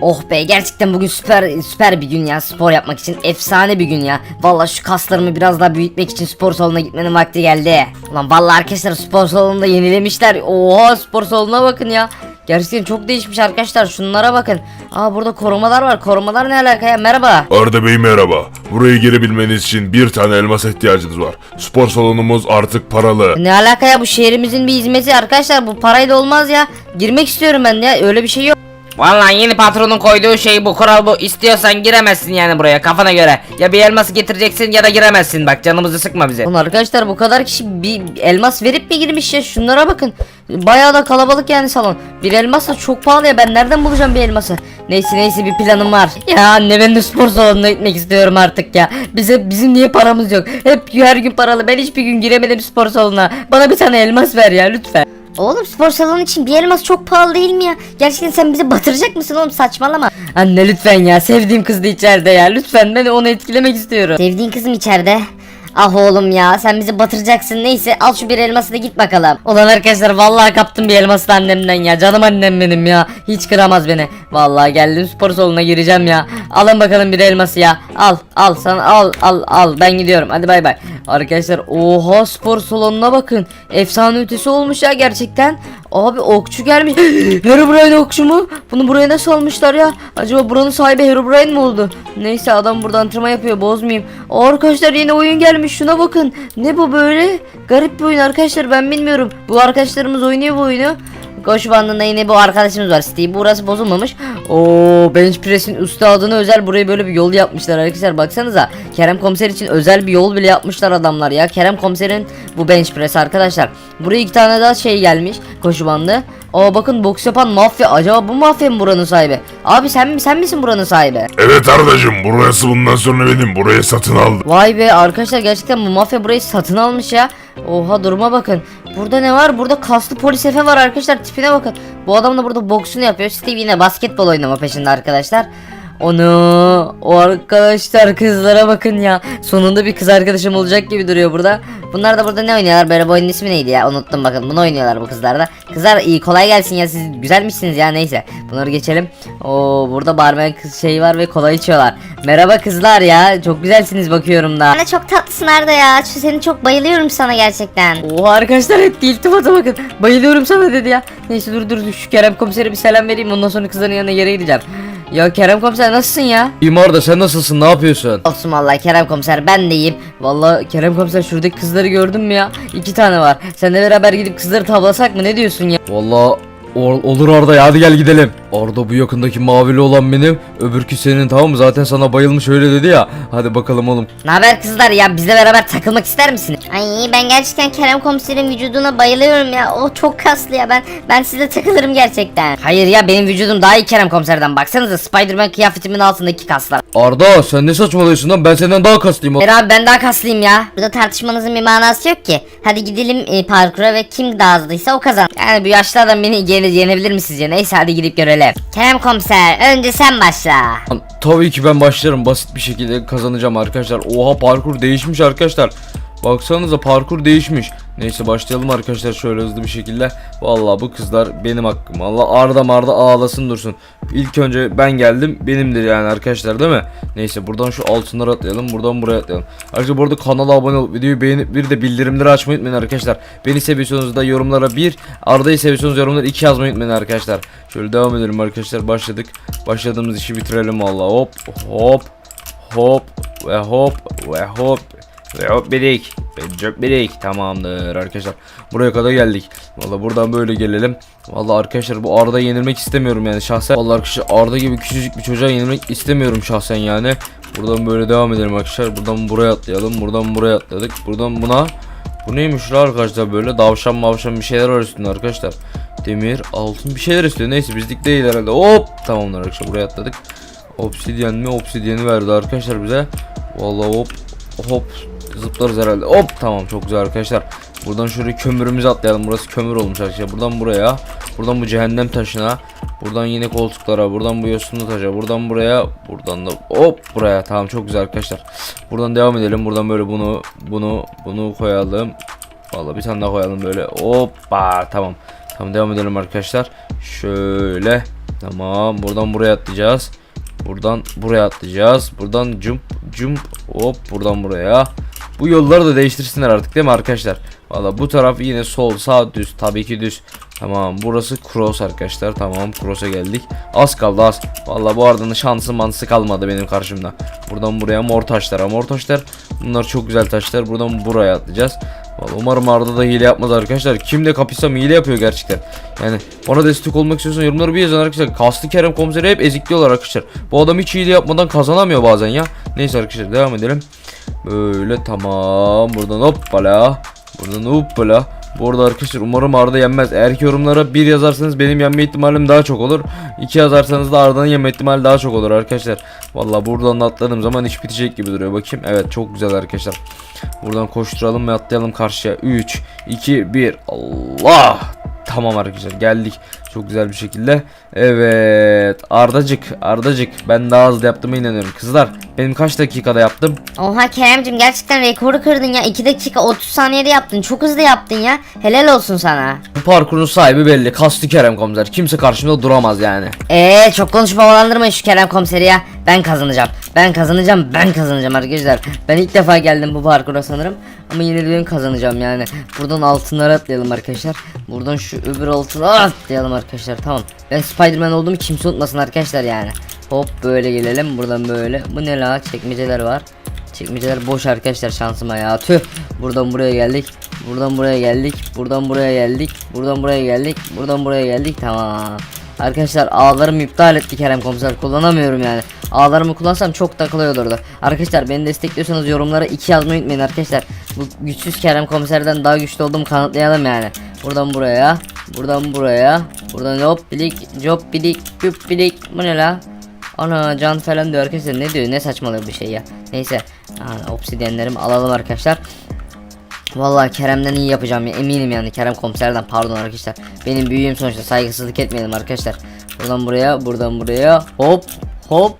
Oh be gerçekten bugün süper süper bir gün ya spor yapmak için efsane bir gün ya. Vallahi şu kaslarımı biraz daha büyütmek için spor salonuna gitmenin vakti geldi. Ulan vallahi arkadaşlar spor salonunda yenilemişler. Oha spor salonuna bakın ya. Gerçekten çok değişmiş arkadaşlar şunlara bakın. Aa burada korumalar var korumalar ne alaka ya merhaba. Arda Bey merhaba. Buraya girebilmeniz için bir tane elmas ihtiyacınız var. Spor salonumuz artık paralı. Ne alaka ya bu şehrimizin bir hizmeti arkadaşlar bu parayla olmaz ya. Girmek istiyorum ben ya öyle bir şey yok. Vallahi yeni patronun koyduğu şey bu kural bu istiyorsan giremezsin yani buraya kafana göre ya bir elması getireceksin ya da giremezsin bak canımızı sıkma bize Ulan arkadaşlar bu kadar kişi bir elmas verip mi girmiş ya şunlara bakın. Bayağı da kalabalık yani salon. Bir elmas da çok pahalı ya ben nereden bulacağım bir elması? Neyse neyse bir planım var. Ya anne ben de spor salonuna gitmek istiyorum artık ya. Bize bizim niye paramız yok? Hep her gün paralı ben hiçbir gün giremedim spor salonuna. Bana bir tane elmas ver ya lütfen. Oğlum spor salonu için bir elmas çok pahalı değil mi ya? Gerçekten sen bizi batıracak mısın oğlum saçmalama. Anne lütfen ya sevdiğim kız da içeride ya lütfen ben onu etkilemek istiyorum. Sevdiğin kızım içeride. Ah oğlum ya sen bizi batıracaksın neyse al şu bir elması da git bakalım. Ulan arkadaşlar vallahi kaptım bir elması annemden ya canım annem benim ya hiç kıramaz beni. Vallahi geldim spor salonuna gireceğim ya. Alın bakalım bir elması ya al al sana al al al ben gidiyorum hadi bay bay. Arkadaşlar oha spor salonuna bakın efsane ötesi olmuş ya gerçekten. Abi okçu gelmiş. Herobrine okçu mu? Bunu buraya nasıl almışlar ya? Acaba buranın sahibi Herobrine mi oldu? Neyse adam burada antrenman yapıyor bozmayayım. Aa, Arkadaşlar yeni oyun gelmiş şuna bakın. Ne bu böyle? Garip bir oyun arkadaşlar ben bilmiyorum. Bu arkadaşlarımız oynuyor bu oyunu. Koşu bandında yine bu arkadaşımız var Steve. Burası bozulmamış. Oo bench press'in üstadına özel buraya böyle bir yol yapmışlar arkadaşlar. Baksanıza. Kerem komiser için özel bir yol bile yapmışlar adamlar ya. Kerem komiserin bu bench press arkadaşlar. Buraya iki tane daha şey gelmiş. Koşu bandı. Aa bakın boks yapan mafya. Acaba bu mafya mı buranın sahibi? Abi sen mi sen misin buranın sahibi? Evet Ardacım burası bundan sonra benim. Burayı satın aldım. Vay be arkadaşlar gerçekten bu mafya burayı satın almış ya. Oha duruma bakın. Burada ne var? Burada kaslı polis efe var arkadaşlar. Tipine bakın. Bu adam da burada boksunu yapıyor. Steve yine basketbol oynama peşinde arkadaşlar. Onu o arkadaşlar kızlara bakın ya. Sonunda bir kız arkadaşım olacak gibi duruyor burada. Bunlar da burada ne oynuyorlar? Böyle bu oyunun ismi neydi ya? Unuttum bakın. Bunu oynuyorlar bu kızlar da. Kızlar iyi kolay gelsin ya siz güzelmişsiniz ya neyse. Bunları geçelim. Oo burada barmen kız şey var ve kola içiyorlar. Merhaba kızlar ya. Çok güzelsiniz bakıyorum da. Anne çok tatlısın Arda ya. Şu seni çok bayılıyorum sana gerçekten. Oha arkadaşlar etti iltifata bakın. Bayılıyorum sana dedi ya. Neyse dur dur şu Kerem komisere bir selam vereyim ondan sonra kızların yanına yere gideceğim. Ya Kerem komiser nasılsın ya? İyiyim Arda sen nasılsın ne yapıyorsun? Olsun vallahi Kerem komiser ben de iyiyim. Vallahi Kerem komiser şuradaki kızları gördün mü ya? İki tane var. Seninle beraber gidip kızları tavlasak mı ne diyorsun ya? Valla ol- olur Arda ya hadi gel gidelim. Arda bu yakındaki mavili olan benim öbürkü senin tamam mı zaten sana bayılmış öyle dedi ya. Hadi bakalım oğlum. Ne haber kızlar ya bizle beraber takılmak ister misiniz? Ay ben gerçekten Kerem komiserin vücuduna bayılıyorum ya. O çok kaslı ya. Ben ben sizle takılırım gerçekten. Hayır ya benim vücudum daha iyi Kerem komiserden. Baksanıza Spiderman kıyafetimin altındaki kaslar. Arda sen ne saçmalıyorsun lan ben senden daha kaslıyım. Hayır abi ben daha kaslıyım ya. Burada tartışmanızın bir manası yok ki. Hadi gidelim e, parkura ve kim daha hızlıysa o kazan. Yani bu yaşlı adam beni yene, yenebilir mi sizce? Neyse hadi gidip görelim. Kerem komiser önce sen başla. Tabii ki ben başlarım basit bir şekilde kazanacağım arkadaşlar. Oha parkur değişmiş arkadaşlar. Baksanıza parkur değişmiş. Neyse başlayalım arkadaşlar şöyle hızlı bir şekilde. Vallahi bu kızlar benim hakkım. Allah arda marda ağlasın dursun. İlk önce ben geldim benimdir yani arkadaşlar değil mi? Neyse buradan şu altınları atlayalım. Buradan buraya atlayalım. Ayrıca burada kanala abone olup videoyu beğenip bir de bildirimleri açmayı unutmayın arkadaşlar. Beni seviyorsanız da yorumlara bir, Arda'yı seviyorsanız yorumlara iki yazmayı unutmayın arkadaşlar. Şöyle devam edelim arkadaşlar başladık. Başladığımız işi bitirelim vallahi. Hop hop hop ve hop ve hop ve hop birik. Çok birik. Tamamdır arkadaşlar. Buraya kadar geldik. Valla buradan böyle gelelim. Valla arkadaşlar bu Arda yenilmek istemiyorum yani şahsen. Valla arkadaşlar Arda gibi küçücük bir çocuğa yenilmek istemiyorum şahsen yani. Buradan böyle devam edelim arkadaşlar. Buradan buraya atlayalım. Buradan buraya atladık. Buradan buna. Bu neymiş la arkadaşlar böyle davşan mavşan bir şeyler var üstünde arkadaşlar. Demir, altın bir şeyler istiyor. Neyse bizlik değil herhalde. Hop tamamdır arkadaşlar buraya atladık. Obsidyen mi? Obsidyeni verdi arkadaşlar bize. Vallahi hop hop zıplarız herhalde. Hop tamam çok güzel arkadaşlar. Buradan şöyle kömürümüzü atlayalım. Burası kömür olmuş arkadaşlar. Buradan buraya. Buradan bu cehennem taşına. Buradan yine koltuklara. Buradan bu yosunlu taşa. Buradan buraya. Buradan da hop buraya. Tamam çok güzel arkadaşlar. Buradan devam edelim. Buradan böyle bunu bunu bunu koyalım. Vallahi bir tane daha koyalım böyle. Hoppa tamam. Tamam devam edelim arkadaşlar. Şöyle Tamam buradan buraya atlayacağız. Buradan buraya atlayacağız. Buradan jump jump hop buradan buraya. Bu yolları da değiştirsinler artık değil mi arkadaşlar? Valla bu taraf yine sol sağ düz tabii ki düz. Tamam burası cross arkadaşlar. Tamam cross'a geldik. Az kaldı az. Valla bu ardının şansı mansı kalmadı benim karşımda. Buradan buraya mor taşlar. Mor taşlar bunlar çok güzel taşlar. Buradan buraya atlayacağız. Vallahi umarım Arda da hile yapmaz arkadaşlar. Kim de kapışsam hile yapıyor gerçekten. Yani bana destek olmak istiyorsan yorumları bir yazın arkadaşlar. Kaslı Kerem komiseri hep ezikliyorlar arkadaşlar. Bu adam hiç hile yapmadan kazanamıyor bazen ya. Neyse arkadaşlar devam edelim. Böyle tamam. Buradan hoppala. Buradan hoppala. Bu arada arkadaşlar umarım Arda yenmez. Eğer ki yorumlara bir yazarsanız benim yenme ihtimalim daha çok olur. İki yazarsanız da Arda'nın yenme ihtimali daha çok olur arkadaşlar. Vallahi buradan da atladığım zaman iş bitecek gibi duruyor. Bakayım. Evet çok güzel arkadaşlar. Buradan koşturalım ve atlayalım karşıya. 3, 2, 1. Allah! Tamam arkadaşlar geldik. Çok güzel bir şekilde. Evet. Ardacık, Ardacık. Ben daha hızlı yaptığıma inanıyorum. Kızlar benim kaç dakikada yaptım? Oha Keremcim gerçekten rekoru kırdın ya. 2 dakika 30 saniyede yaptın. Çok hızlı yaptın ya. Helal olsun sana. Bu parkurun sahibi belli. Kastı Kerem komiser. Kimse karşımda duramaz yani. Eee çok konuşma havalandırmayın şu Kerem komiseri ya. Ben kazanacağım. Ben kazanacağım. Ben kazanacağım arkadaşlar. Ben ilk defa geldim bu parkura sanırım. Ama yine de ben kazanacağım yani. Buradan altınlara atlayalım arkadaşlar. Buradan şu öbür altına atlayalım arkadaşlar. Tamam. Ben Spiderman olduğumu kimse unutmasın arkadaşlar yani. Hop böyle gelelim. Buradan böyle. Bu ne la? Çekmeceler var. Çekmeceler boş arkadaşlar şansıma ya. Tüh. Buradan buraya geldik. Buradan buraya geldik. Buradan buraya geldik. Buradan buraya geldik. Buradan buraya geldik. Tamam. Arkadaşlar ağlarımı iptal etti Kerem komiser kullanamıyorum yani Ağlarımı kullansam çok kolay olurdu Arkadaşlar beni destekliyorsanız yorumlara 2 yazmayı unutmayın arkadaşlar Bu güçsüz Kerem komiserden daha güçlü olduğumu kanıtlayalım yani Buradan buraya Buradan buraya Buradan hop bilik Hop bilik Güp bilik Bu ne la? Ana can falan diyor arkadaşlar. Ne diyor? Ne saçmalıyor bir şey ya. Neyse. Aa, Obsidyenlerimi alalım arkadaşlar. Vallahi Kerem'den iyi yapacağım ya. Eminim yani Kerem komiserden. Pardon arkadaşlar. Benim büyüğüm sonuçta. Saygısızlık etmeyelim arkadaşlar. Buradan buraya buradan buraya. Hop hop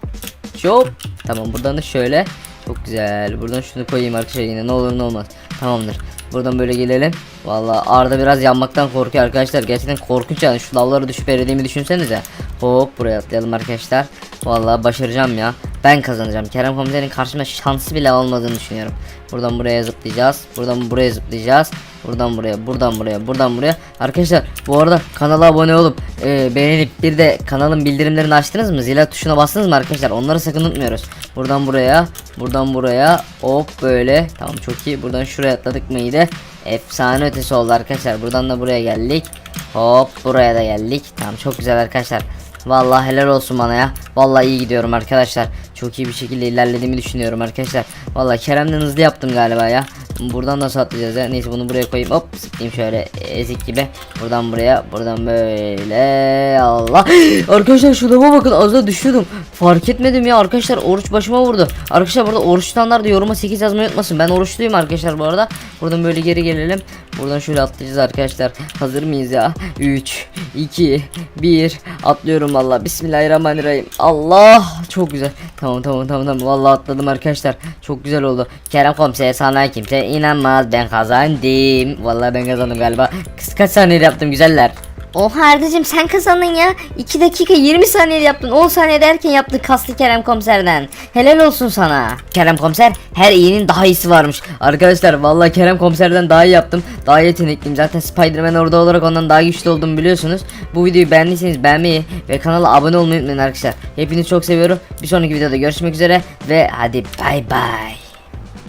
hop Tamam buradan da şöyle. Çok güzel. Buradan şunu koyayım arkadaşlar. Yine ne olur ne olmaz. Tamamdır buradan böyle gelelim. Vallahi Arda biraz yanmaktan korkuyor arkadaşlar. Gerçekten korkunç yani. Şu lavları düşüp eridiğimi düşünsenize. Hop buraya atlayalım arkadaşlar Vallahi başaracağım ya ben kazanacağım Kerem komiserin karşıma şansı bile olmadığını düşünüyorum Buradan buraya zıplayacağız Buradan buraya zıplayacağız Buradan buraya buradan buraya buradan buraya Arkadaşlar bu arada kanala abone olup e, beğenip bir de kanalın bildirimlerini açtınız mı? Zila tuşuna bastınız mı arkadaşlar? Onları sakın unutmuyoruz. Buradan buraya buradan buraya hop böyle tamam çok iyi buradan şuraya atladık mıydı? Efsane ötesi oldu arkadaşlar. Buradan da buraya geldik. Hop buraya da geldik. Tamam çok güzel arkadaşlar. Vallahi helal olsun bana ya. Vallahi iyi gidiyorum arkadaşlar. Çok iyi bir şekilde ilerlediğimi düşünüyorum arkadaşlar. Vallahi Kerem'den hızlı yaptım galiba ya. Buradan nasıl atlayacağız ya? Neyse bunu buraya koyayım. Hop zıplayayım şöyle ezik gibi. Buradan buraya, buradan böyle. Allah. arkadaşlar şu lava bakın az da düşüyordum. Fark etmedim ya arkadaşlar. Oruç başıma vurdu. Arkadaşlar burada oruç tutanlar da yoruma 8 yazmayı unutmasın. Ben oruçluyum arkadaşlar bu arada. Buradan böyle geri gelelim. Buradan şöyle atlayacağız arkadaşlar. Hazır mıyız ya? 3 2 1 atlıyorum valla. Bismillahirrahmanirrahim. Allah çok güzel. Tamam tamam tamam tamam. Vallahi atladım arkadaşlar. Çok güzel oldu. Kerem komiser sana kimse inanmaz. Ben kazandım. Vallahi ben kazandım galiba. Kaç saniyede yaptım güzeller. Oha Arda'cım sen kazandın ya. 2 dakika 20 saniyede yaptın. 10 saniyede erken yaptın kaslı Kerem komiserden. Helal olsun sana. Kerem komiser her iyinin daha iyisi varmış. Arkadaşlar vallahi Kerem komiserden daha iyi yaptım. Daha yetenekliyim. Zaten Spider-Man orada olarak ondan daha güçlü olduğumu biliyorsunuz. Bu videoyu beğendiyseniz beğenmeyi ve kanala abone olmayı unutmayın arkadaşlar. Hepinizi çok seviyorum. Bir sonraki videoda görüşmek üzere ve hadi bay bay.